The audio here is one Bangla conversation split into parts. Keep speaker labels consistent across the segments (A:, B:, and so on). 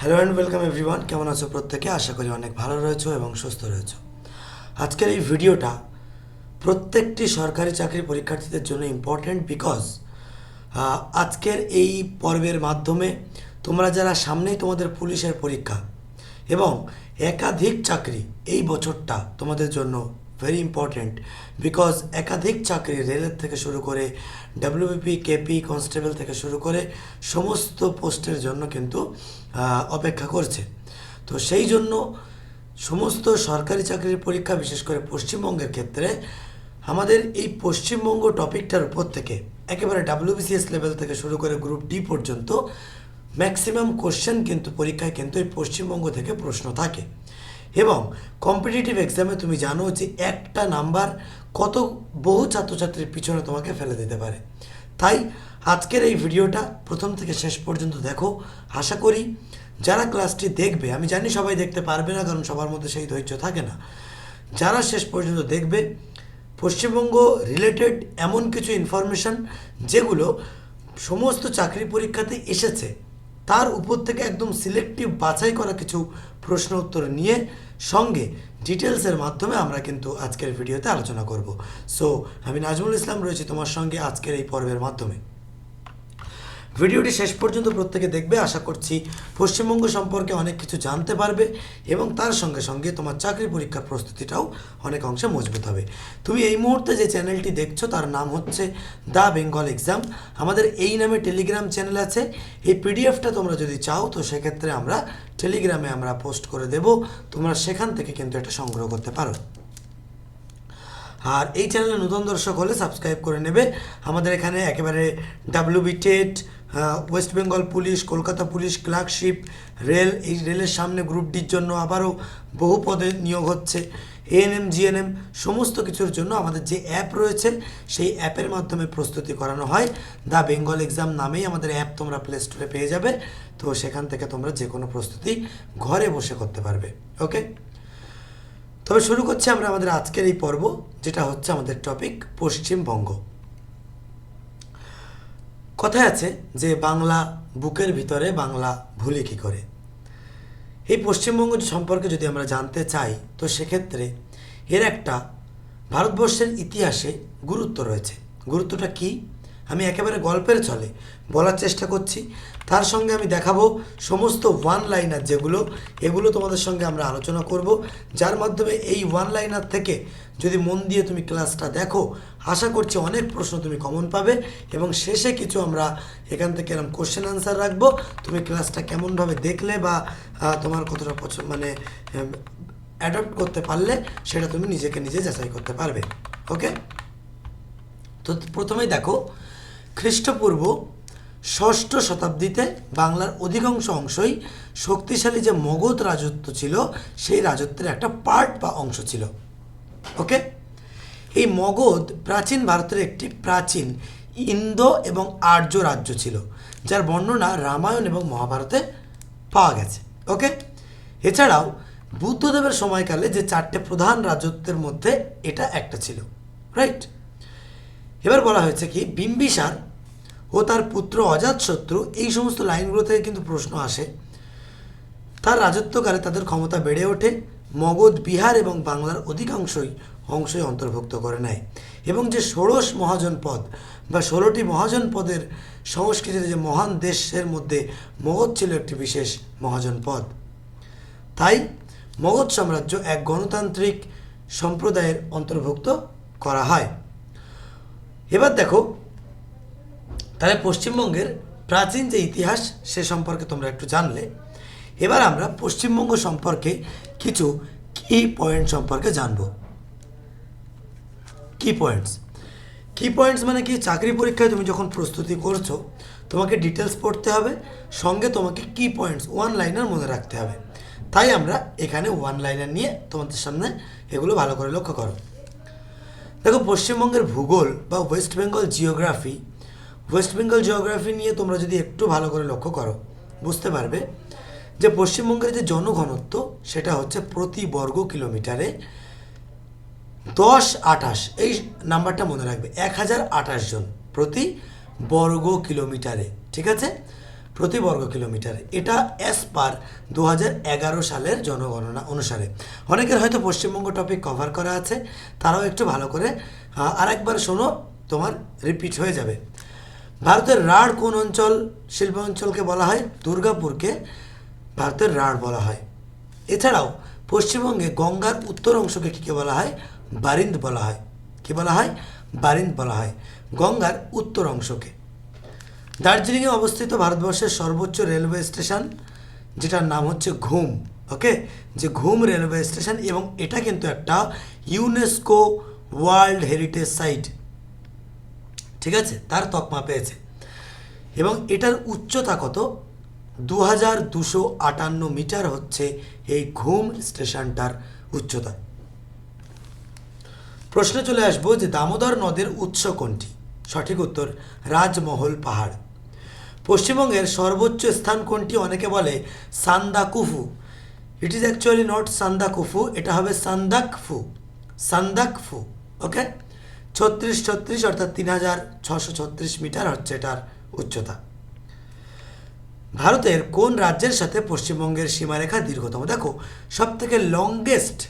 A: হ্যালো অ্যান্ড ওয়েলকাম এভরিওয়ান কেমন আছো প্রত্যেকে? আশা করি অনেক ভালো রয়েছো এবং সুস্থ রয়েছো। আজকের এই ভিডিওটা প্রত্যেকটি সরকারি চাকরি পরীক্ষার্থীদের জন্য ইম্পর্ট্যান্ট বিকজ আজকের এই পর্বের মাধ্যমে তোমরা যারা সামনেই তোমাদের পুলিশের পরীক্ষা এবং একাধিক চাকরি এই বছরটা তোমাদের জন্য ভেরি ইম্পর্ট্যান্ট বিকজ একাধিক চাকরি রেলের থেকে শুরু করে ডাব্লিউবিপি কেপি কনস্টেবল থেকে শুরু করে সমস্ত পোস্টের জন্য কিন্তু অপেক্ষা করছে। তো সেই জন্য সমস্ত সরকারি চাকরির পরীক্ষা, বিশেষ করে পশ্চিমবঙ্গের ক্ষেত্রে, আমাদের এই পশ্চিমবঙ্গ টপিকটার উপর থেকে, একেবারে ডাব্লিউবিসিএস লেভেল থেকে শুরু করে গ্রুপ ডি পর্যন্ত ম্যাক্সিমাম কোশ্চেন কিন্তু পরীক্ষায় কিন্তু এই পশ্চিমবঙ্গ থেকে প্রশ্ন থাকে। এবং কম্পিটিটিভ এক্সামে তুমি জানো যে একটা নাম্বার কত বহু ছাত্রছাত্রীর পিছনে তোমাকে ফেলে দিতে পারে। তাই আজকের এই ভিডিওটা প্রথম থেকে শেষ পর্যন্ত দেখো। আশা করি যারা ক্লাসটি দেখবে, আমি জানি সবাই দেখতে পারবে না, কারণ সবার মধ্যে সেই ধৈর্য থাকে না। যারা শেষ পর্যন্ত দেখবে, পশ্চিমবঙ্গ রিলেটেড এমন কিছু ইনফরমেশন যেগুলো সমস্ত চাকরি পরীক্ষাতে এসেছে তার উপর থেকে একদম সিলেক্টিভ বাছাই করা কিছু প্রশ্ন উত্তর নিয়ে সঙ্গে ডিটেলসের মাধ্যমে আমরা কিন্তু আজকের ভিডিওতে আলোচনা করব। সো আমি নাজমুল ইসলাম রয়েছি তোমার সঙ্গে আজকের এই পর্বের মাধ্যমে। ভিডিওটি শেষ পর্যন্ত প্রত্যেকে দেখবে। আশা করছি পশ্চিমবঙ্গ সম্পর্কে অনেক কিছু জানতে পারবে এবং তার সঙ্গে সঙ্গে তোমার চাকরি পরীক্ষার প্রস্তুতিটাও অনেক অংশে মজবুত হবে। তুমি এই মুহূর্তে যে চ্যানেলটি দেখছ তার নাম হচ্ছে দ্য বেঙ্গল এক্সাম। আমাদের এই নামে টেলিগ্রাম চ্যানেল আছে। এই পিডিএফটা তোমরা যদি চাও তো সেক্ষেত্রে আমরা টেলিগ্রামে আমরা পোস্ট করে দেব। তোমরা সেখান থেকে কিন্তু এটা সংগ্রহ করতে পারো। আর এই চ্যানেলে নতুন দর্শক হলে সাবস্ক্রাইব করে নেবে। আমাদের এখানে একেবারে WB TET West Bengal police, Kolkata police clerkship rail এই রেলের সামনে গ্রুপ ডির জন্য আবারও বহু পদে নিয়োগ হচ্ছে। এএনএম জিএনএম সমস্ত কিছুর জন্য আমাদের যে অ্যাপ রয়েছে, সেই অ্যাপের মাধ্যমে প্রস্তুতি করানো হয়। দ্য বেঙ্গল এক্সাম নামেই আমাদের অ্যাপ তোমরা প্লে স্টোরে পেয়ে যাবে। তো সেখান থেকে তোমরা যে কোনো প্রস্তুতি ঘরে বসে করতে পারবে ওকে তবে শুরু করছি আমরা আমাদের আজকের এই পর্ব, যেটা হচ্ছে আমাদের টপিক পশ্চিমবঙ্গ। কথায় আছে যে বাংলা বুকের ভিতরে বাংলা ভুলে কি করে? এই পশ্চিমবঙ্গ সম্পর্কে যদি আমরা জানতে চাই, তো সেক্ষেত্রে এর একটা ভারতবর্ষের ইতিহাসে গুরুত্ব রয়েছে। গুরুত্বটা কি? আমি একেবারে গল্পের চলে বলার চেষ্টা করছি। তার সঙ্গে আমি দেখাবো সমস্ত ওয়ান লাইনার যেগুলো, এগুলো তোমাদের সঙ্গে আমরা আলোচনা করব। যার মাধ্যমে এই ওয়ান লাইনার থেকে যদি মন দিয়ে তুমি ক্লাসটা দেখো, আশা করছি অনেক প্রশ্ন তুমি কমন পাবে এবং শেষে কিছু আমরা এখান থেকে এরকম কোশ্চেন আনসার রাখব। তুমি ক্লাসটা কেমনভাবে দেখলে বা তোমার কতটা পছন্দ মানে অ্যাডপ্ট করতে পারলে সেটা তুমি নিজেকে নিজে যাচাই করতে পারবে। ওকে তো প্রথমেই দেখো, খ্রিস্টপূর্ব ষষ্ঠ শতাব্দীতে বাংলার অধিকাংশ অংশই শক্তিশালী যে মগধ রাজত্ব ছিল, সেই রাজত্বের একটা পার্ট বা অংশ ছিল। ওকে এই মগধ প্রাচীন ভারতের একটি প্রাচীন ইন্দো এবং আর্য রাজ্য ছিল, যার বর্ণনা রামায়ণ এবং মহাভারতে পাওয়া গেছে। ওকে এছাড়াও বুদ্ধদেবের সময়কালে যে চারটে প্রধান রাজত্বের মধ্যে এটা একটা ছিল রাইট এবার বলা হয়েছে কি, বিম্বিসার ও তার পুত্র অজাতশত্রু এই সমস্ত লাইনগুলো থেকে কিন্তু প্রশ্ন আসে। তার রাজত্বকালে তাদের ক্ষমতা বেড়ে ওঠে মগধ, বিহার এবং বাংলার অধিকাংশই অংশই অন্তর্ভুক্ত করে নেয়। এবং যে ষোড়শ মহাজন পদ বা ষোলোটি মহাজন পদের সংস্কৃতিতে যে মহান দেশের মধ্যে মগধ ছিল একটি বিশেষ মহাজন পদ তাই মগধ সাম্রাজ্য এক গণতান্ত্রিক সম্প্রদায়ের অন্তর্ভুক্ত করা হয়। এবার দেখো, তাহলে পশ্চিমবঙ্গের প্রাচীন যে ইতিহাস সে সম্পর্কে তোমরা একটু জানলে। এবার আমরা পশ্চিমবঙ্গ সম্পর্কে কিছু কি পয়েন্ট সম্পর্কে জানব। কি পয়েন্টস কি পয়েন্টস মানে কি? চাকরি পরীক্ষায় তুমি যখন প্রস্তুতি করছ, তোমাকে ডিটেলস পড়তে হবে, সঙ্গে তোমাকে কি পয়েন্টস ওয়ান লাইনার মনে রাখতে হবে। তাই আমরা এখানে ওয়ান লাইনার নিয়ে তোমাদের সামনে এগুলো ভালো করে লক্ষ্য করো। দেখো, পশ্চিমবঙ্গের ভূগোল বা West Bengal geography West Bengal geography নিয়ে তোমরা যদি একটু ভালো করে লক্ষ্য করো, বুঝতে পারবে যে পশ্চিমবঙ্গের যে জনঘনত্ব, সেটা হচ্ছে প্রতি বর্গ কিলোমিটারে দশ আঠাশ। এই নাম্বারটা মনে রাখবে, এক হাজার আঠাশ জন প্রতি বর্গ কিলোমিটারে, ঠিক আছে? প্রতি বর্গ কিলোমিটার। এটা অ্যাজ পার দু হাজার এগারো সালের জনগণনা অনুসারে। অনেকের হয়তো পশ্চিমবঙ্গ টপিক কভার করা আছে, তারাও একটু ভালো করে আরেকবার শোনো, তোমার রিপিট হয়ে যাবে। ভারতের রাঢ় কোন অঞ্চল, শিল্প অঞ্চলকে বলা হয়? দুর্গাপুরকে। ভারতের রাঢ় বলা হয়। এছাড়াও, পশ্চিমবঙ্গে গঙ্গার উত্তর অংশকে কী বলা হয়? বারিন্দ বলা হয়। কী বলা হয়? বারিন্দ বলা হয়। গঙ্গার উত্তর অংশকে। দার্জিলিংয়ে অবস্থিত ভারতবর্ষের সর্বোচ্চ রেলওয়ে স্টেশন, যেটার নাম হচ্ছে ঘুম ওকে যে ঘুম রেলওয়ে স্টেশন এবং এটা কিন্তু একটা ইউনেস্কো ওয়ার্ল্ড হেরিটেজ সাইট ঠিক আছে? তার তকমা পেয়েছে। এবং এটার উচ্চতা কত? দু হাজার দুশো আটান্ন মিটার হচ্ছে এই ঘুম স্টেশনটার উচ্চতা। প্রশ্নে চলে আসব যে দামোদর নদের উৎস কোনটি? সঠিক উত্তর, রাজমহল পাহাড়। পশ্চিমবঙ্গের সর্বোচ্চ স্থান কোনটি অনেকে বলে Sandakufu. It is actually not Sandakufu, এটা হবে সান্দাকফু। সান্দাকফু ওকে ছত্রিশ ছত্রিশ অর্থাৎ তিন হাজার ছশো ছত্রিশ মিটার হচ্ছে এটার উচ্চতা। ভারতের কোন রাজ্যের সাথে পশ্চিমবঙ্গের সীমারেখা দীর্ঘতম? দেখো সব থেকে লংগেস্ট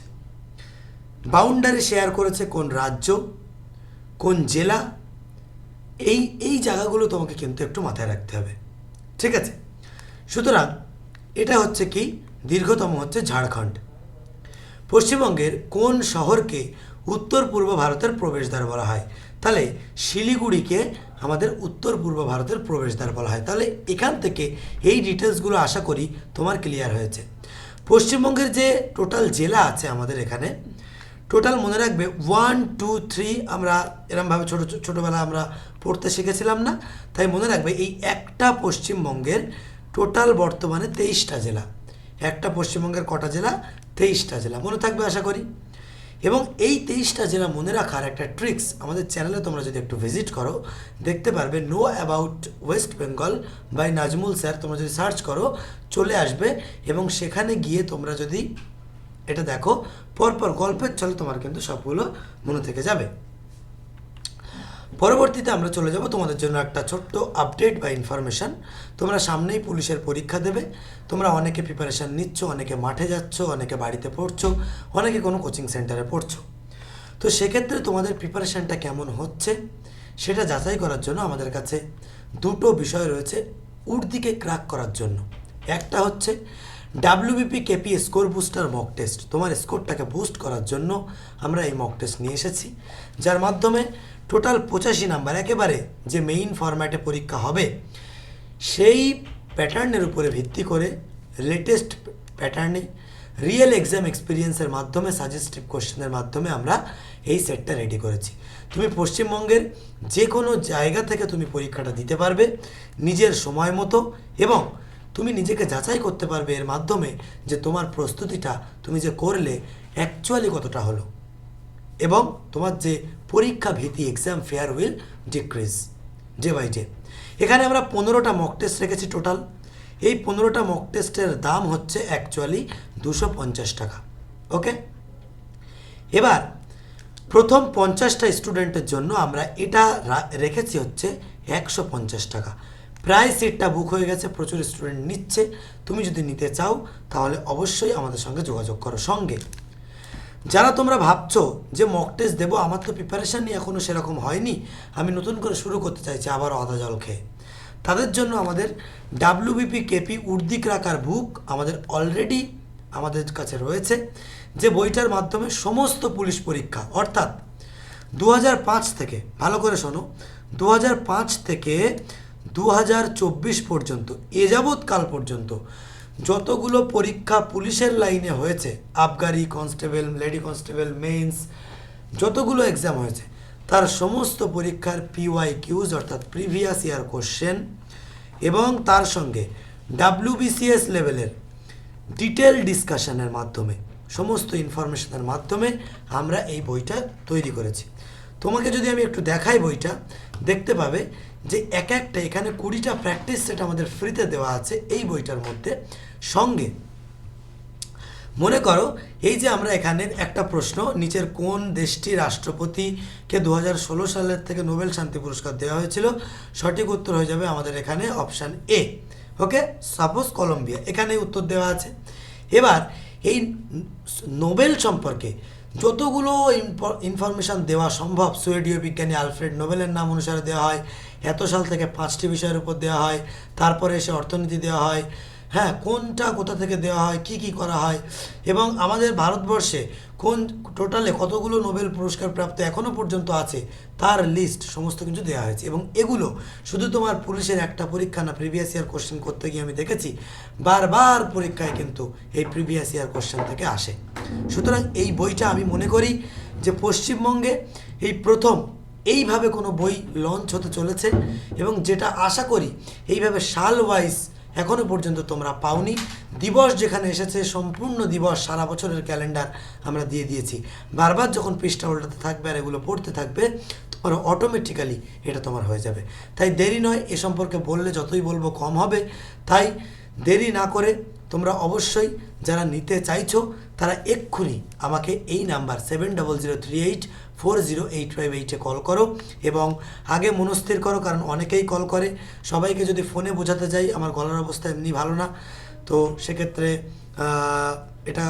A: বাউন্ডারি শেয়ার করেছে কোন রাজ্য, কোন জেলা? এই এই জায়গাগুলো তোমাকে কিন্তু একটু মাথায় রাখতে হবে। ঠিক আছে? সুতরাং এটা হচ্ছে কি? দীর্ঘতম হচ্ছে ঝাড়খণ্ড। পশ্চিমবঙ্গের কোন শহরকে উত্তর পূর্ব ভারতের প্রবেশদ্বার বলা হয়? তাহলে শিলিগুড়িকে আমাদের উত্তর পূর্ব ভারতের প্রবেশদ্বার বলা হয়। তাহলে এখান থেকে এই ডিটেলসগুলো আশা করি তোমার ক্লিয়ার হয়েছে। পশ্চিমবঙ্গের যে টোটাল জেলা আছে আমাদের এখানে টোটাল মনে রাখবে ওয়ান টু থ্রি আমরা এরমভাবে ছোটো, ছোটোবেলা আমরা পড়তে শিখেছিলাম না। তাই মনে রাখবে এই একটা পশ্চিমবঙ্গের টোটাল বর্তমানে তেইশটা জেলা। একটা পশ্চিমবঙ্গের কটা জেলা, তেইশটা জেলা। মনে থাকবে আশা করি? এবং এই তেইশটা জেলা মনে রাখার একটা ট্রিক্স আমাদের চ্যানেলে তোমরা যদি একটু ভিজিট করো, দেখতে পারবে know about West Bengal by Nazmul sir তোমরা যদি সার্চ করো, চলে আসবে এবং সেখানে গিয়ে তোমরা যদি এটা দেখো, পরপর গল্পের চলে তোমার কিন্তু সবগুলো মনে থেকে যাবে। পরবর্তীতে আমরা চলে যাব তোমাদের জন্য একটা ছোট্ট আপডেট বা ইনফরমেশান তোমরা সামনেই পুলিশের পরীক্ষা দেবে। তোমরা অনেকে প্রিপারেশান নিচ্ছ, অনেকে মাঠে যাচ্ছ, অনেকে বাড়িতে পড়ছো, অনেকে কোনো কোচিং সেন্টারে পড়ছো। তো সেক্ষেত্রে তোমাদের প্রিপারেশানটা কেমন হচ্ছে সেটা যাচাই করার জন্য আমাদের কাছে দুটো বিষয় রয়েছে উর্দিকে ক্র্যাক করার জন্য। একটা হচ্ছে WBP KP score booster mock test তোমার স্কোরটাকে বুস্ট করার জন্য আমরা এই মক টেস্ট নিয়ে এসেছি, যার মাধ্যমে টোটাল পঁচাশি নাম্বার একেবারে যে মেইন ফরম্যাটে পরীক্ষা হবে, সেই প্যাটার্নের উপরে ভিত্তি করে লেটেস্ট প্যাটার্নে রিয়েল এক্সাম এক্সপিরিয়েন্সের মাধ্যমে সাজেস্টিভ কোশ্চেনের মাধ্যমে আমরা এই সেটটা রেডি করেছি। তুমি পশ্চিমবঙ্গের যে কোনো জায়গা থেকে তুমি পরীক্ষাটা দিতে পারবে, নিজের সময় মতো এবং তুমি নিজেকে যাচাই করতে পারবে এর মাধ্যমে যে তোমার প্রস্তুতিটা তুমি যে করলে অ্যাকচুয়ালি কতটা হলো। এবং তোমার যে পরীক্ষা ভীতি exam fear will decrease day by day এখানে আমরা পনেরোটা মক টেস্ট রেখেছি টোটাল এই পনেরোটা মক টেস্টের দাম হচ্ছে অ্যাকচুয়ালি দুশো পঞ্চাশ টাকা। ওকে এবার, প্রথম পঞ্চাশটা স্টুডেন্টের জন্য আমরা এটা রেখেছি হচ্ছে একশো পঞ্চাশ টাকা। প্রায় সিটটা বুক হয়ে গেছে, প্রচুর স্টুডেন্ট নিচ্ছে। তুমি যদি নিতে চাও, তাহলে অবশ্যই আমাদের সঙ্গে যোগাযোগ করো সঙ্গে। যারা তোমরা ভাবছ যে মক টেস্ট দেবো, আমার তো প্রিপারেশান নিয়ে এখনও সেরকম হয়নি। আমি নতুন করে শুরু করতে চাইছি আবার আদা জল খেয়ে। তাদের জন্য আমাদের ডাব্লিউবিপি কেপি উর্দিক রাখার বুক আমাদের অলরেডি আমাদের কাছে রয়েছে, যে বইটার মাধ্যমে সমস্ত পুলিশ পরীক্ষা, অর্থাৎ দু হাজার পাঁচ থেকে, ভালো করে শোনো দু হাজার পাঁচ থেকে দু হাজার চব্বিশ পর্যন্ত, এ যাবৎকাল পর্যন্ত যতগুলো পরীক্ষা পুলিশের লাইনে হয়েছে, আবগারি কনস্টেবল, লেডি কনস্টেবল মেন্স যতগুলো এক্সাম হয়েছে, তার সমস্ত পরীক্ষার পিওয়াই কিউজ অর্থাৎ প্রিভিয়াস ইয়ার কোশ্চেন এবং তার সঙ্গে ডাব্লিউবিসিএস লেভেলের ডিটেল ডিসকাশনের মাধ্যমে, সমস্ত ইনফরমেশনের মাধ্যমে আমরা এই বইটা তৈরি করেছি। তোমাকে যদি আমি একটু দেখাই বইটা, দেখতে পাবে যে এক একটা এখানে কুড়িটা প্র্যাকটিস সেট আমাদের ফ্রিতে দেওয়া আছে এই বইটার মধ্যে। সঙ্গে মনে করো, এই যে আমরা এখানে একটা প্রশ্ন, নিচের কোন দেশটি রাষ্ট্রপতিকে দু সালের থেকে নোবেল শান্তি পুরস্কার দেওয়া হয়েছিল? সঠিক উত্তর হয়ে যাবে আমাদের এখানে option A okay suppose Colombia এখানে উত্তর দেওয়া আছে। এবার এই নোবেল সম্পর্কে যতগুলো ইনফরমেশন দেওয়া সম্ভব সুয়েডীয় বিজ্ঞানী আলফ্রেড নোবেলের নাম অনুসারে দেওয়া হয়। এত সাল থেকে পাঁচটি বিষয়ের উপর দেওয়া হয়, তারপরে এসে অর্থনীতি দেওয়া হয়। হ্যাঁ কোনটা কোথা থেকে দেওয়া হয়, কি কি করা হয়? এবং আমাদের ভারতবর্ষে কোন টোটালে কতগুলো নোবেল পুরস্কার প্রাপ্ত এখনও পর্যন্ত আছে, তার লিস্ট সমস্ত কিছু দেওয়া হয়েছে। এবং এগুলো শুধু তোমার পুলিশের একটা পরীক্ষা না, প্রিভিয়াস ইয়ার কোশ্চেন করতে গিয়ে আমি দেখেছি, বারবার পরীক্ষায় কিন্তু এই প্রিভিয়াস ইয়ার কোশ্চেন থেকে আসে। সুতরাং এই বইটা আমি মনে করি যে পশ্চিমবঙ্গে এই প্রথম এইভাবে কোনো বই লঞ্চ হতে চলেছে এবং যেটা আশা করি এইভাবে সাল ওয়াইজ এখনও পর্যন্ত তোমরা পাওনি। দিবস যেখানে এসেছে, সম্পূর্ণ দিবস সারা বছরের ক্যালেন্ডার আমরা দিয়ে দিয়েছি। বারবার যখন পৃষ্ঠা উল্টাতে থাকবে আর এগুলো পড়তে থাকবে তোমার অটোমেটিক্যালি এটা তোমার হয়ে যাবে। তাই দেরি নয়, এ সম্পর্কে বললে যতই বলব কম হবে। তাই দেরি না করে তোমরা অবশ্যই যারা নিতে চাইছো, তারা এক্ষুনি আমাকে এই number seven double zero three eight four zero eight five এইটে কল করো এবং আগে মনস্থির করো, কারণ অনেকেই কল করে। সবাইকে যদি ফোনে বোঝাতে যাই, আমার গলার অবস্থা এমনি ভালো না। তো সেক্ষেত্রে এটা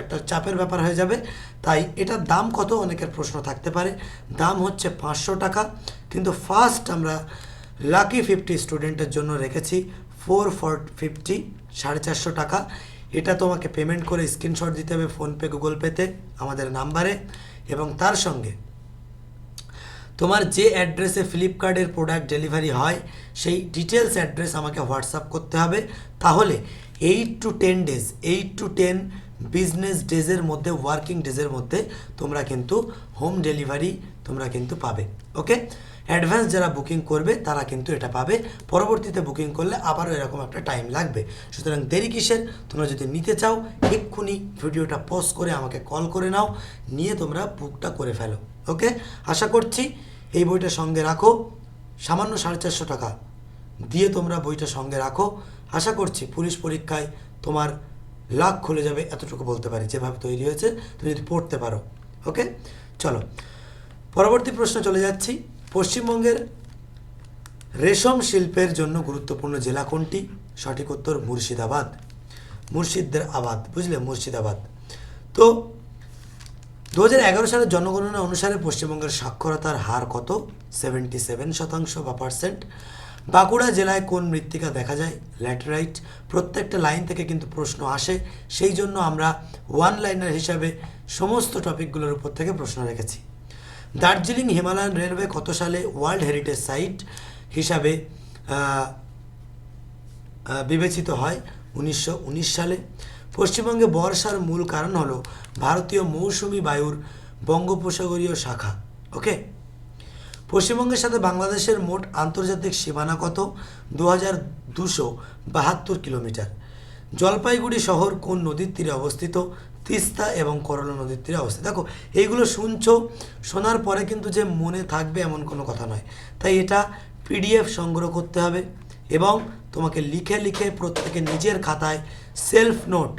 A: একটা চাপের ব্যাপার হয়ে যাবে। তাই এটার দাম কত? অনেকের প্রশ্ন থাকতে পারে। দাম হচ্ছে পাঁচশো টাকা। কিন্তু ফার্স্ট আমরা লাকি ফিফটি স্টুডেন্টের জন্য রেখেছি ফোর ফর ফিফটি সাড়ে চারশো টাকা। এটা তোমাকে পেমেন্ট করে স্ক্রিনশট দিতে হবে ফোনপে গুগল পেতে আমাদের নাম্বারে এবং তার সঙ্গে তোমার যে অ্যাড্রেসে ফ্লিপকার্টের প্রোডাক্ট ডেলিভারি হয়, সেই ডিটেলস অ্যাড্রেস আমাকে হোয়াটসঅ্যাপ করতে হবে। তাহলে eight to ten days eight to ten business ডেজের মধ্যে ওয়ার্কিং ডেজের মধ্যে তোমরা কিন্তু হোম ডেলিভারি তোমরা কিন্তু পাবে ওকে অ্যাডভান্স যারা বুকিং করবে, তারা কিন্তু এটা পাবে। পরবর্তীতে বুকিং করলে আবারও এরকম একটা টাইম লাগবে। সুতরাং দেরি কিসের? তোমরা যদি নিতে চাও, এক্ষুনি ভিডিওটা পোস্ট করে আমাকে কল করে নাও, নিয়ে তোমরা বুকটা করে ফেলো। ওকে? আশা করছি এই বইটা সঙ্গে রাখো। সামান্য সাড়ে চারশো টাকা দিয়ে তোমরা বইটা সঙ্গে রাখো। আশা করছি পুলিশ পরীক্ষায় তোমার লাখ খুলে যাবে, এতটুকু বলতে পারি, যেভাবে তৈরি হয়েছে, তুমি যদি পড়তে পারো। ওকে? চলো। পরবর্তী প্রশ্ন চলে যাচ্ছি। পশ্চিমবঙ্গের রেশম শিল্পের জন্য গুরুত্বপূর্ণ জেলা কোনটি? সঠিক উত্তর, মুর্শিদাবাদ। মুর্শিদদের আবাদ, বুঝলে? মুর্শিদাবাদ। তো দু এগারো সালের জনগণনা অনুসারে পশ্চিমবঙ্গের সাক্ষরতার হার কত? সেভেন্টি সেভেন শতাংশ বা পার্সেন্ট। বাঁকুড়া জেলায় কোন মৃত্তিকা দেখা যায়? ল্যাটেরাইট প্রত্যেকটা লাইন থেকে কিন্তু প্রশ্ন আসে। সেই জন্য আমরা ওয়ান লাইনার হিসাবে সমস্ত টপিকগুলোর উপর থেকে প্রশ্ন রেখেছি। দার্জিলিং হিমালয়ান রেলওয়ে কত সালে ওয়ার্ল্ড হেরিটেজ সাইট হিসাবে বিবেচিত হয়? উনিশশো উনিশ সালে। পশ্চিমবঙ্গে বর্ষার মূল কারণ হলো ভারতীয় মৌসুমি বায়ুর বঙ্গোপসাগরীয় শাখা, ওকে? পশ্চিমবঙ্গের সাথে বাংলাদেশের মোট আন্তর্জাতিক সীমানা কত? দু হাজার দুশো বাহাত্তর কিলোমিটার। জলপাইগুড়ি শহর কোন নদীর তীরে অবস্থিত? তিস্তা এবং করলা নদীর তীরে অবস্থিত। দেখো, এইগুলো শুনছো, শোনার পরে কিন্তু যে মনে থাকবে এমন কোনো কথা নয়। তাই এটা পিডিএফ সংগ্রহ করতে হবে এবং তোমাকে লিখে লিখে প্রত্যেকে নিজের খাতায় সেলফ নোট।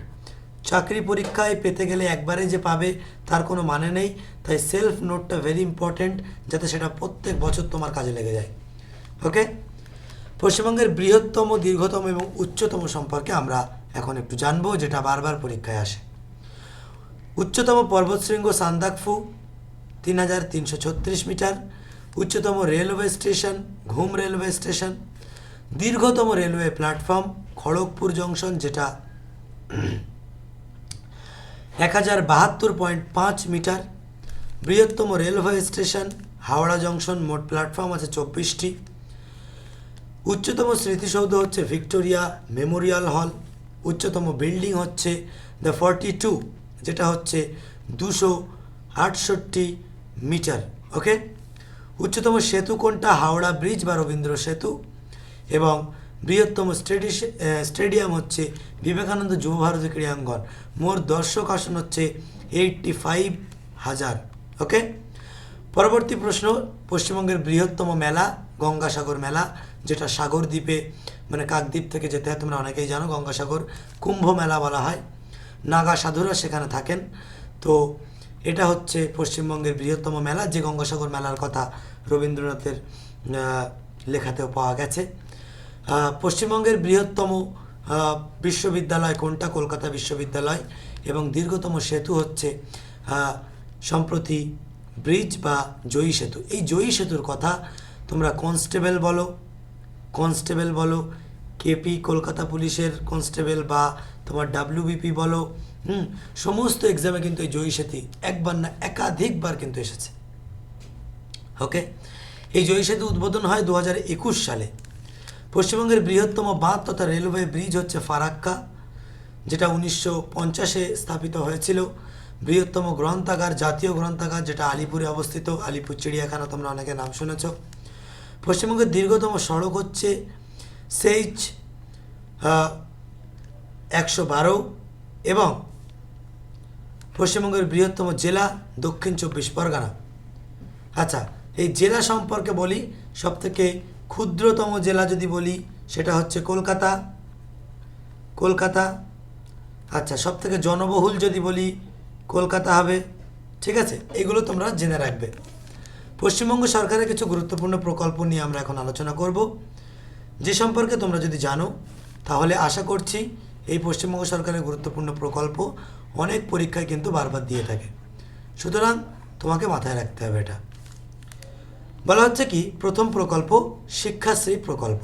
A: চাকরি পরীক্ষায় পেতে গেলে একবারে যে পাবে তার কোনো মানে নেই। তাই সেলফ নোটটা ভেরি ইম্পর্ট্যান্ট যাতে সেটা প্রত্যেক বছর তোমার কাজে লেগে যায়। ওকে পশ্চিমবঙ্গের বৃহত্তম, দীর্ঘতম এবং উচ্চতম সম্পর্কে আমরা এখন একটু জানব, যেটা বারবার পরীক্ষায় আসে। উচ্চতম পর্বতশৃঙ্গ সান্দাকফু, তিন হাজার তিনশো ছত্রিশ মিটার। উচ্চতম railway station, Ghum railway station. দীর্ঘতম রেলওয়ে প্ল্যাটফর্ম, খড়গপুর জংশন, যেটা এক হাজার বাহাত্তর পয়েন্ট পাঁচ মিটার। বৃহত্তম রেলওয়ে স্টেশন, হাওড়া জংশন, মোট প্ল্যাটফর্ম আছে চব্বিশটি। উচ্চতম স্মৃতিসৌধ হচ্ছে ভিক্টোরিয়া মেমোরিয়াল হল। উচ্চতম বিল্ডিং হচ্ছে দ্য ফর্টি টু। যেটা হচ্ছে দুশো আটষট্টি মিটার, ওকে? উচ্চতম সেতু কোনটা? হাওড়া ব্রিজ বা রবীন্দ্র সেতু। এবং বৃহত্তম স্টেডি স্টেডিয়াম হচ্ছে বিবেকানন্দ যুব ভারতী ক্রীড়াঙ্গন। মোট দর্শক আসন হচ্ছে এইটটি ফাইভ হাজার, ওকে? পরবর্তী প্রশ্ন, পশ্চিমবঙ্গের বৃহত্তম মেলা, গঙ্গাসাগর মেলা, যেটা সাগর দ্বীপে মানে কাকদ্বীপ থেকে যেতে হয়, তোমরা অনেকেই জানো গঙ্গাসাগর। কুম্ভ মেলা বলা হয়। নাগা সাধুরা সেখানে থাকেন। তো এটা হচ্ছে পশ্চিমবঙ্গের বৃহত্তম মেলা, যে গঙ্গাসাগর মেলার কথা রবীন্দ্রনাথের লেখাতেও পাওয়া গেছে। পশ্চিমবঙ্গের বৃহত্তম বিশ্ববিদ্যালয় কোনটা? কলকাতা বিশ্ববিদ্যালয়। এবং দীর্ঘতম সেতু হচ্ছে সম্প্রতি ব্রিজ বা জয়ী সেতু। এই জয়ী সেতুর কথা তোমরা কনস্টেবল বলো কনস্টেবল বলো কেপি কলকাতা পুলিশের কনস্টেবল বা তোমার ডাব্লিউবিপি বলো, হুম, সমস্ত এক্সামে কিন্তু এই জয়ী সেতু একবার না একাধিকবার কিন্তু এসেছে। ওকে এই জয়ী সেতু উদ্বোধন হয় দু সালে। পশ্চিমবঙ্গের বৃহত্তম বাঁধ তথা রেলওয়ে ব্রিজ হচ্ছে ফারাক্কা, যেটা উনিশশো পঞ্চাশে স্থাপিত হয়েছিল। বৃহত্তম গ্রন্থাগার, জাতীয় গ্রন্থাগার, যেটা আলিপুরে অবস্থিত, আলিপুর চিড়িয়াখানা, তোমরা অনেকে নাম শুনেছ। পশ্চিমবঙ্গের দীর্ঘতম সড়ক হচ্ছে সেইচ একশো বারো এবং পশ্চিমবঙ্গের বৃহত্তম জেলা দক্ষিণ চব্বিশ পরগনা। আচ্ছা এই জেলা সম্পর্কে বলি, সবথেকে ক্ষুদ্রতম জেলা যদি বলি, সেটা হচ্ছে কলকাতা। কলকাতা আচ্ছা সবথেকে জনবহুল যদি বলি, কলকাতা হবে, ঠিক আছে? এগুলো তোমরা জেনে রাখবে। পশ্চিমবঙ্গ সরকারের কিছু গুরুত্বপূর্ণ প্রকল্প নিয়ে আমরা এখন আলোচনা করব। যে সম্পর্কে তোমরা যদি জানো, তাহলে আশা করছি এই পশ্চিমবঙ্গ সরকারের গুরুত্বপূর্ণ প্রকল্প অনেক পরীক্ষায় কিন্তু বারবার দিয়ে থাকে। সুতরাং তোমাকে মাথায় রাখতে হবে এটা। বলা হচ্ছে কি, প্রথম প্রকল্প শিক্ষাশ্রী প্রকল্প।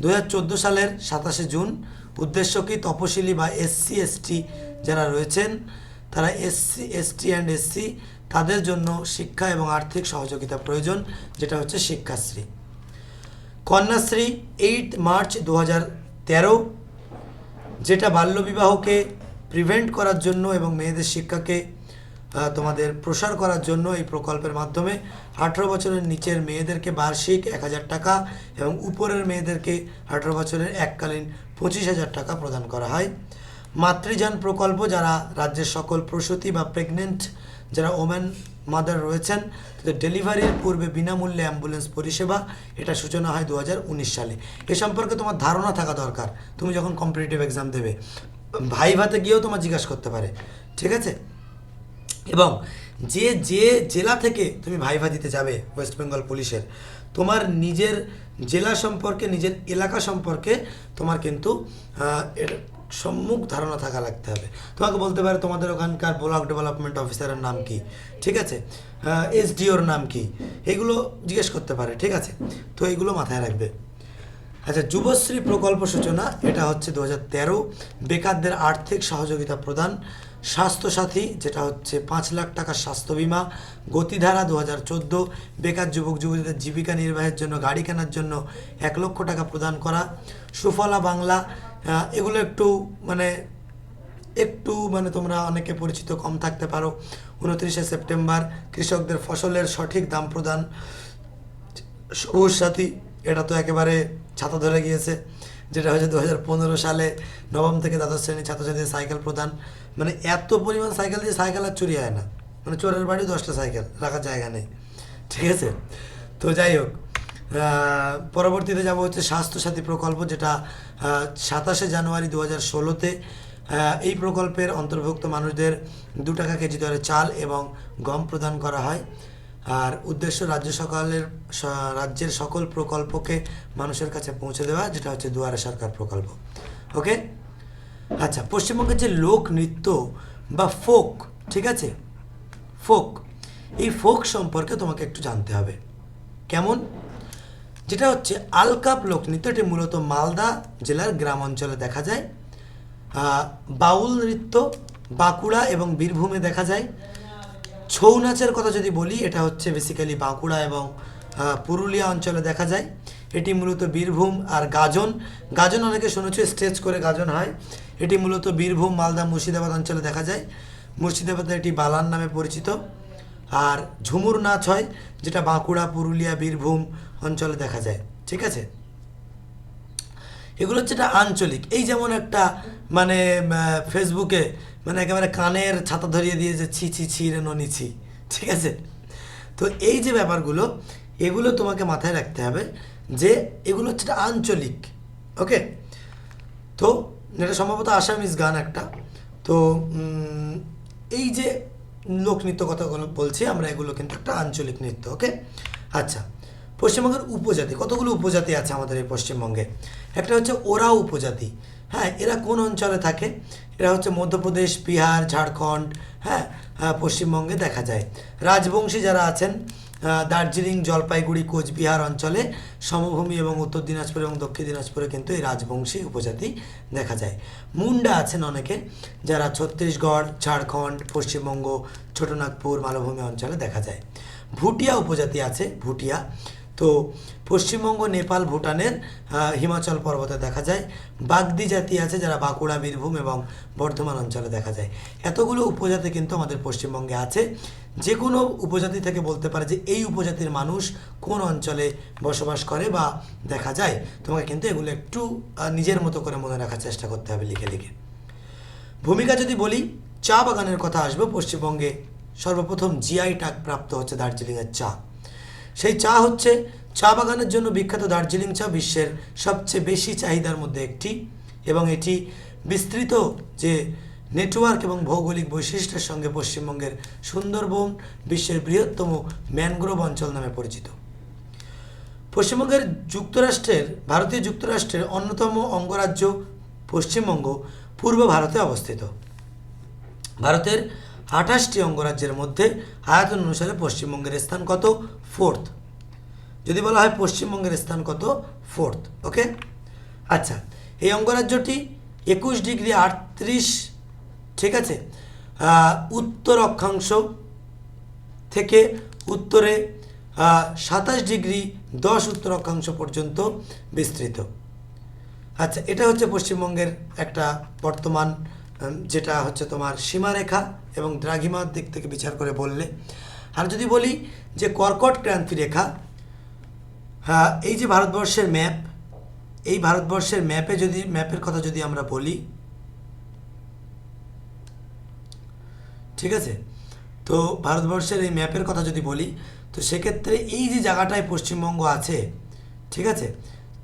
A: দু হাজার চোদ্দ সালের সাতাশে জুন, উদ্দেশ্য কি তপশিলি বা এসসি, এসটি যারা রয়েছেন, তারা এসসি, এসটি অ্যান্ড এসসি, তাদের জন্য শিক্ষা এবং আর্থিক সহযোগিতা প্রয়োজন, যেটা হচ্ছে শিক্ষাশ্রী। কন্যাশ্রী এইট মার্চ দু তেরো, যেটা বাল্যবিবাহকে প্রিভেন্ট করার জন্য এবং মেয়েদের শিক্ষাকে তোমাদের প্রসার করার জন্য এই প্রকল্পের মাধ্যমে আঠেরো বছরের নিচের মেয়েদেরকে বার্ষিক এক হাজার টাকা এবং উপরের মেয়েদেরকে আঠেরো বছরের এককালীন পঁচিশ হাজার টাকা প্রদান করা হয়। মাতৃযান প্রকল্প, যারা রাজ্যের সকল প্রসূতি বা প্রেগনেন্ট যারা ওমেন মাদার রয়েছেন, তাদের ডেলিভারির পূর্বে বিনামূল্যে অ্যাম্বুলেন্স পরিষেবা, এটা সূচনা হয় দু হাজার উনিশ সালে। এ সম্পর্কে তোমার ধারণা থাকা দরকার। তুমি যখন কম্পিটিটিভ এক্সাম দেবে ভাই ভাতে গিয়েও তোমার জিজ্ঞাসা করতে পারে, ঠিক আছে? এবং যে যে জেলা থেকে তুমি ভাইভা দিতে যাবে ওয়েস্ট বেঙ্গল পুলিশের তোমার নিজের জেলা সম্পর্কে, নিজের এলাকা সম্পর্কে তোমার কিন্তু সম্মুখ ধারণা থাকা লাগতে হবে। তোমাকে বলতে পারে তোমাদের ওখানকার ব্লক ডেভেলপমেন্ট অফিসারের নাম কি? ঠিক আছে? এসডিওর নাম কি? এগুলো জিজ্ঞেস করতে পারে, ঠিক আছে? তো এগুলো মাথায় রাখবে। আচ্ছা যুবশ্রী প্রকল্প সূচনা, এটা হচ্ছে দু তেরো। বেকারদের আর্থিক সহযোগিতা প্রদান। স্বাস্থ্যসাথী, যেটা হচ্ছে পাঁচ লাখ টাকার স্বাস্থ্য বিমা। গতিধারা, দু হাজার চোদ্দ। বেকার যুবক, যুবতীদের জীবিকা নির্বাহের জন্য, গাড়ি কেনার জন্য এক লক্ষ টাকা প্রদান করা। সুফলা বাংলা এগুলো একটু মানে একটু মানে তোমরা অনেকে পরিচিত কম থাকতে পারো। উনত্রিশে সেপ্টেম্বর, কৃষকদের ফসলের সঠিক দাম প্রদান। সবুজ সাথী এটা তো একেবারে ছাতা ধরে গিয়েছে, যেটা হয়েছে দু হাজার পনেরো সালে নবম থেকে দ্বাদশ শ্রেণির ছাত্রছাত্রীদের সাইকেল প্রদান। মানে এত পরিমাণ সাইকেল দিয়ে সাইকেল আর চুরি হয় না। মানে চোরের বাড়ি দশটা সাইকেল, রাখার জায়গা নেই। ঠিক আছে? তো যাই হোক পরবর্তীতে যাব হচ্ছে স্বাস্থ্যসাথী প্রকল্প, যেটা সাতাশে জানুয়ারি দু হাজার ষোলোতে এই প্রকল্পের অন্তর্ভুক্ত মানুষদের দু টাকা কেজি দরে চাল এবং গম প্রদান করা হয়। আর উদ্দেশ্য রাজ্য সকালের রাজ্যের সকল প্রকল্পকে মানুষের কাছে পৌঁছে দেওয়া, যেটা হচ্ছে দুয়ারে সরকার প্রকল্প। ওকে? আচ্ছা পশ্চিমবঙ্গের যে লোক নৃত্য বা ফোক, ঠিক আছে? ফোক, এই ফোক সম্পর্কে তোমাকে একটু জানতে হবে। কেমন? যেটা হচ্ছে আলকাপ লোকনৃত্য, এটি মূলত মালদা জেলার গ্রাম অঞ্চলে দেখা যায়। বাউল নৃত্য, বাঁকুড়া এবং বীরভূমে দেখা যায়। ছৌ নাচের কথা যদি বলি, এটা হচ্ছে বেসিক্যালি বাঁকুড়া এবং পুরুলিয়া অঞ্চলে দেখা যায়। এটি মূলত বীরভূম আর গাজন। গাজন অনেকে শুনেছ স্টেজ করে গাজন হয়। এটি মূলত বীরভূম, মালদা, মুর্শিদাবাদ অঞ্চলে দেখা যায়। মুর্শিদাবাদে এটি বালান নামে পরিচিত। আর ঝুমুর নাচ হয়, যেটা বাঁকুড়া, পুরুলিয়া, বীরভূম অঞ্চলে দেখা যায়, ঠিক আছে? এগুলো হচ্ছে এটা আঞ্চলিক। এই যেমন একটা মানে ফেসবুকে মানে একেবারে কানের ছাতা ধরিয়ে দিয়েছে ছি ছি ছি রে ননি ছি, ঠিক আছে? তো এই যে ব্যাপারগুলো, এগুলো তোমাকে মাথায় রাখতে হবে যে এগুলো হচ্ছে এটা আঞ্চলিক, ওকে? তো এটা সম্ভবত আসামিস গান একটা। তো এই যে লোকনৃত্য কথাগুলো বলছি, আমরা এগুলো কিন্তু একটা আঞ্চলিক নৃত্য, ওকে? আচ্ছা। পশ্চিমবঙ্গের উপজাতি কতগুলো উপজাতি আছে আমাদের এই পশ্চিমবঙ্গে? একটা হচ্ছে ওরাও উপজাতি। হ্যাঁ এরা কোন অঞ্চলে থাকে? এরা হচ্ছে মধ্যপ্রদেশ বিহার ঝাড়খণ্ড হ্যাঁ হ্যাঁ, পশ্চিমবঙ্গে দেখা যায়। রাজবংশী যারা আছেন দার্জিলিং জলপাইগুড়ি কোচবিহার অঞ্চলে সমভূমি এবং উত্তর দিনাজপুর এবং দক্ষিণ দিনাজপুরে কিন্তু এই রাজবংশী উপজাতি দেখা যায়। মুন্ডা আছেন অনেকে যারা ছত্তিশগড় ঝাড়খণ্ড পশ্চিমবঙ্গ ছোটনাগপুর মালভূমি অঞ্চলে দেখা যায়। ভুটিয়া উপজাতি আছে ভুটিয়া। তো পশ্চিমবঙ্গ, নেপাল, ভুটানের হিমাচল পর্বতে দেখা যায়। বাগদি জাতি আছে যারা বাঁকুড়া, বীরভূম এবং বর্ধমান অঞ্চলে দেখা যায়। এতগুলো উপজাতি কিন্তু আমাদের পশ্চিমবঙ্গে আছে। যে কোনো উপজাতি থেকে বলতে পারে যে এই উপজাতির মানুষ কোন অঞ্চলে বসবাস করে বা দেখা যায়। তোমাকে কিন্তু এগুলো একটু নিজের মতো করে মনে রাখার চেষ্টা করতে হবে লিখে লিখে। ভূমিকা যদি বলি, চা বাগানের কথা আসবে। পশ্চিমবঙ্গে সর্বপ্রথম জিআই ট্যাগ প্রাপ্ত হচ্ছে দার্জিলিংয়ের চা। সেই চা হচ্ছে চা বাগানের জন্য বিখ্যাত দার্জিলিং চা বিশ্বের সবচেয়ে বেশি চাহিদার মধ্যে একটি এবং এটি বিস্তৃত যে নেটওয়ার্ক এবং ভৌগোলিক বৈশিষ্ট্যের সঙ্গে পশ্চিমবঙ্গের সুন্দরবন বিশ্বের বৃহত্তম ম্যানগ্রোভ অঞ্চল নামে পরিচিত। পশ্চিমবঙ্গের যুক্তরাষ্ট্রের, ভারতীয় যুক্তরাষ্ট্রের অন্যতম অঙ্গরাজ্য পশ্চিমবঙ্গ পূর্ব ভারতে অবস্থিত। ভারতের আঠাশটি অঙ্গরাজ্যের মধ্যে আয়তন অনুসারে পশ্চিমবঙ্গের স্থান কত? ফোর্থ। যদি বলা হয় পশ্চিমবঙ্গের স্থান কত? Fourth, okay? আচ্ছা এই অঙ্গরাজ্যটি একুশ ডিগ্রি আটত্রিশ, ঠিক আছে? উত্তর অক্ষাংশ থেকে উত্তরে সাতাশ ডিগ্রি দশ উত্তর অক্ষাংশ পর্যন্ত বিস্তৃত। আচ্ছা এটা হচ্ছে পশ্চিমবঙ্গের একটা বর্তমান যেটা হচ্ছে তোমার সীমারেখা এবং দ্রাঘিমার দিক থেকে বিচার করে বললে। আর যদি বলি যে কর্কট ক্রান্তি রেখা হ্যাঁ এই যে ভারতবর্ষের ম্যাপ, এই ভারতবর্ষের ম্যাপে যদি, ম্যাপের কথা যদি আমরা বলি, ঠিক আছে? তো ভারতবর্ষের এই ম্যাপের কথা যদি বলি, তো সেক্ষেত্রে এই যে জায়গাটায় পশ্চিমবঙ্গ আছে, ঠিক আছে?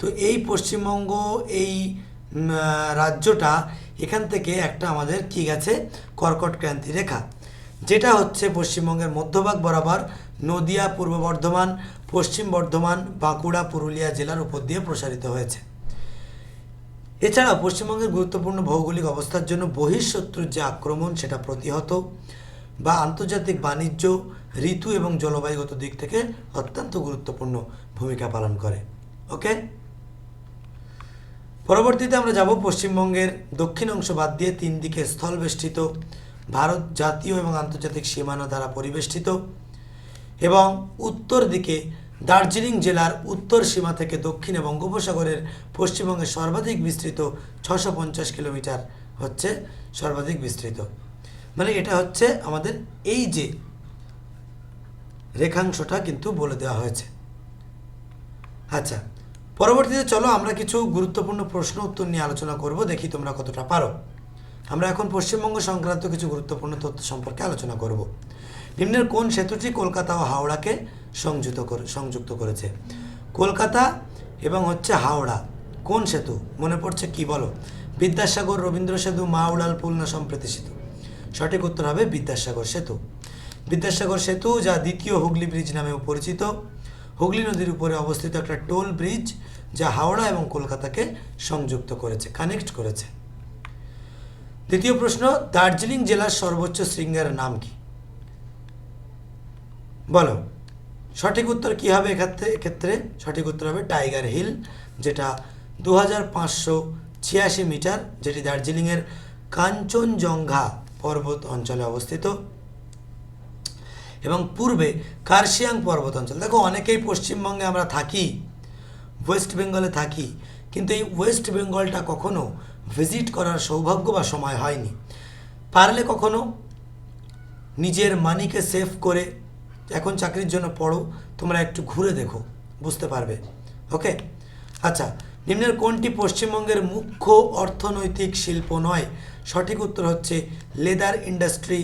A: তো এই পশ্চিমবঙ্গ, এই রাজ্যটা এখান থেকে একটা আমাদের কি গেছে? কর্কট ক্রান্তি রেখা। যেটা হচ্ছে পশ্চিমবঙ্গের মধ্যভাগ বরাবর নদিয়া, পূর্ব বর্ধমান, পশ্চিম বর্ধমান, বাঁকুড়া, পুরুলিয়া জেলার উপর দিয়ে প্রসারিত হয়েছে। এছাড়া পশ্চিমবঙ্গের গুরুত্বপূর্ণ ভৌগোলিক অবস্থার জন্য বহিঃশত্রুর যে আক্রমণ, সেটা প্রতিহত বা আন্তর্জাতিক বাণিজ্য, ঋতু এবং জলবায়ুগত দিক থেকে অত্যন্ত গুরুত্বপূর্ণ ভূমিকা পালন করে। ওকে? পরবর্তীতে আমরা যাব পশ্চিমবঙ্গের দক্ষিণ অংশ বাদ দিয়ে তিন দিকে স্থলবেষ্টিত ভারত জাতীয় এবং আন্তর্জাতিক সীমানা দ্বারা পরিবেষ্টিত এবং উত্তর দিকে দার্জিলিং জেলার উত্তর সীমা থেকে দক্ষিণে বঙ্গোপসাগরের পশ্চিমবঙ্গে সর্বাধিক বিস্তৃত ছশো পঞ্চাশ কিলোমিটার হচ্ছে সর্বাধিক বিস্তৃত। মানে এটা হচ্ছে আমাদের এই যে রেখাংশটা কিন্তু বলে দেওয়া হয়েছে। আচ্ছা পরবর্তীতে চলো আমরা কিছু গুরুত্বপূর্ণ প্রশ্ন উত্তর নিয়ে আলোচনা করব, দেখি তোমরা কতটা পারো। আমরা এখন পশ্চিমবঙ্গ সংক্রান্ত কিছু গুরুত্বপূর্ণ তথ্য সম্পর্কে আলোচনা করব। নিম্নের কোন সেতুটি কলকাতা ও হাওড়াকে সংযুক্ত করে, সংযুক্ত করেছে? কলকাতা এবং হচ্ছে হাওড়া, কোন সেতু? মনে পড়ছে কি বলো? বিদ্যাসাগর, রবীন্দ্র সেতু, মা উড়াল পুল না সম্প্রীতি সেতু। সঠিক উত্তর হবে বিদ্যাসাগর সেতু। বিদ্যাসাগর সেতু, যা দ্বিতীয় হুগলি ব্রিজ নামেও পরিচিত। হুগলি নদীর উপরে অবস্থিত একটা টোল ব্রিজ, যা হাওড়া এবং কলকাতাকে সংযুক্ত করেছে, কানেক্ট করেছে। দ্বিতীয় প্রশ্ন, দার্জিলিং জেলার সর্বোচ্চ শৃঙ্গের নাম কি? বলো। সঠিক উত্তর কী হবে এক্ষেত্রে? এক্ষেত্রে সঠিক উত্তর হবে টাইগার হিল, যেটা দু ছিয়াশি মিটার, যেটি দার্জিলিংয়ের কাঞ্চনজঙ্ঘা পর্বত অঞ্চলে অবস্থিত। এবং পূর্বে কার্শিয়াং পর্বত অঞ্চল। দেখো, অনেকেই পশ্চিমবঙ্গে আমরা থাকি, ওয়েস্ট বেঙ্গলে থাকি কিন্তু এই ওয়েস্ট বেঙ্গলটা কখনো ভিজিট করার সৌভাগ্য বা সময় হয়নি। পারলে কখনো নিজের মানিকে সেভ করে এখন চাকরির জন্য পড়ো, তোমরা একটু ঘুরে দেখো, বুঝতে পারবে। ওকে? আচ্ছা নিম্নের কোনটি পশ্চিমবঙ্গের মুখ্য অর্থনৈতিক শিল্প নয়? সঠিক উত্তর হচ্ছে লেদার ইন্ডাস্ট্রি।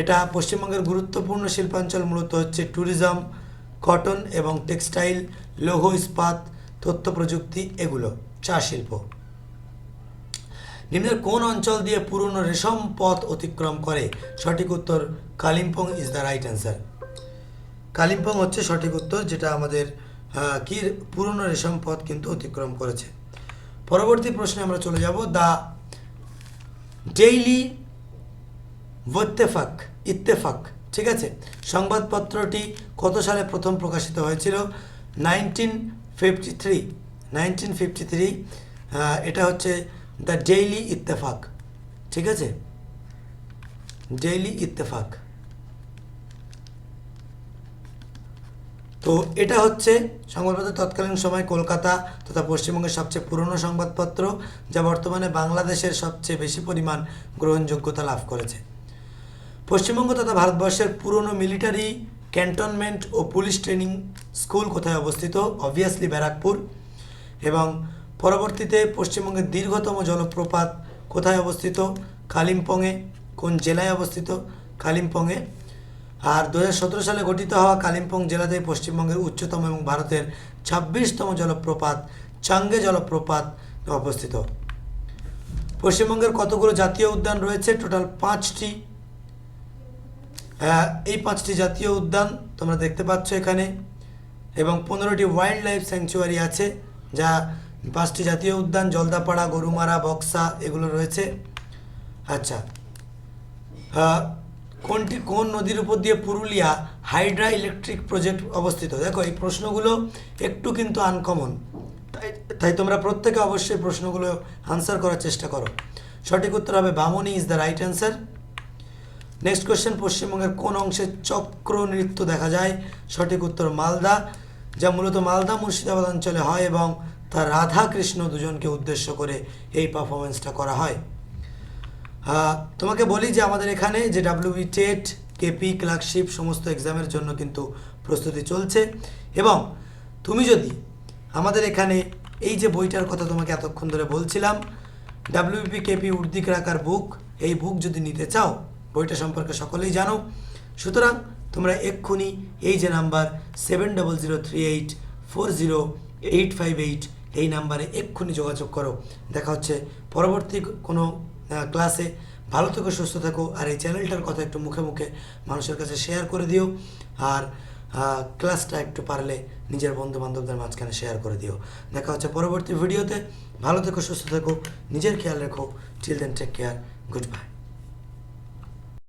A: এটা পশ্চিমবঙ্গের গুরুত্বপূর্ণ শিল্পাঞ্চল, মূলত হচ্ছে ট্যুরিজম, কটন এবং টেক্সটাইল, লৌহ ইস্পাত তথ্য প্রযুক্তি এগুলো, চা শিল্প। নিম্নের কোন অঞ্চল দিয়ে পুরনো রেশম পথ অতিক্রম করে? সঠিক উত্তর, Kalimpong is the right answer Kalimpong হচ্ছে সঠিক উত্তর যেটা আমাদের কি পুরনো রেশম পথ কিন্তু অতিক্রম করেছে। পরবর্তী প্রশ্নে আমরা চলে যাব দা ডেইলি ওয়েত্তেফাক ইত্তেফাক, ঠিক আছে? সংবাদপত্রটি কত সালে প্রথম প্রকাশিত হয়েছিল? Nineteen fifty three nineteen fifty three এটা হচ্ছে দ্য ডেইলি ইত্তেফাক ঠিক আছে? ডেইলি ইত্তেফাক তো এটা হচ্ছে সংবাদপত্র তৎকালীন সময় কলকাতা তথা পশ্চিমবঙ্গের সবচেয়ে পুরনো সংবাদপত্র, যা বর্তমানে বাংলাদেশের সবচেয়ে বেশি পরিমাণ গ্রহণযোগ্যতা লাভ করেছে। পশ্চিমবঙ্গ তথা ভারতবর্ষের পুরনো মিলিটারি ক্যান্টনমেন্ট ও পুলিশ ট্রেনিং স্কুল কোথায় অবস্থিত? অবভিয়াসলি ব্যারাকপুর। এবং পরবর্তীতে পশ্চিমবঙ্গের দীর্ঘতম জলপ্রপাত কোথায় অবস্থিত? কালিম্পংয়ে। কোন জেলায় অবস্থিত? কালিম্পংয়ে। আর দুহাজার সতেরো সালে গঠিত হওয়া কালিম্পং জেলাতে পশ্চিমবঙ্গের উচ্চতম এবং ভারতের ছাব্বিশতম জলপ্রপাত, চাঙ্গে জলপ্রপাত অবস্থিত। পশ্চিমবঙ্গের কতগুলো জাতীয় উদ্যান রয়েছে? টোটাল পাঁচটি। এই পাঁচটি জাতীয় উদ্যান তোমরা দেখতে পাচ্ছ এখানে এবং পনেরোটি ওয়াইল্ড লাইফ স্যাংচুয়ারি আছে, যা পাঁচটি জাতীয় উদ্যান, জলদাপাড়া, গরুমারা, বক্সা এগুলো রয়েছে। আচ্ছা কোনটি, কোন নদীর উপর দিয়ে পুরুলিয়া হাইড্রা ইলেকট্রিক প্রজেক্ট অবস্থিত? দেখো, এই প্রশ্নগুলো একটু কিন্তু আনকমন তাই তাই তোমরা প্রত্যেকে অবশ্যই প্রশ্নগুলো আনসার করার চেষ্টা করো। সঠিক উত্তর হবে Bamni is the right answer next question পশ্চিমবঙ্গের কোন অংশে চক্র নৃত্য দেখা যায়? সঠিক উত্তর মালদা, যা মূলত মালদা মুর্শিদাবাদ অঞ্চলে হয় এবং তা রাধা কৃষ্ণ দুজনকে উদ্দেশ্য করে এই পারফরমেন্সটা করা হয়। তোমাকে বলি যে আমাদের এখানে যে ডাব্লিউবি টেট কেপি ক্লার্কশিপ সমস্ত এক্সামের জন্য কিন্তু প্রস্তুতি চলছে। এবং তুমি যদি আমাদের এখানে এই যে বইটার কথা তোমাকে এতক্ষণ ধরে বলছিলাম ডাব্লিউপি কেপি উর্দিক রাখার বুক এই বুক যদি নিতে চাও বইটা সম্পর্কে সকলেই জানো। সুতরাং তোমরা এক্ষুনি এই যে number seven double zero three eight four zero eight five eight এই নাম্বারে এক্ষুনি যোগাযোগ করো। দেখা হচ্ছে পরবর্তী কোনো ক্লাসে। ভালো থেকো, সুস্থ থাকো, আর এই চ্যানেলটার কথা একটু মুখে মুখে মানুষের কাছে শেয়ার করে দিও। আর ক্লাসটা একটু পারলে নিজের বন্ধু বান্ধবদের মাঝখানে শেয়ার করে দিও। দেখা হচ্ছে পরবর্তী ভিডিওতে। ভালো থেকো, সুস্থ থেকো, নিজের খেয়াল রেখো। Then take care good bye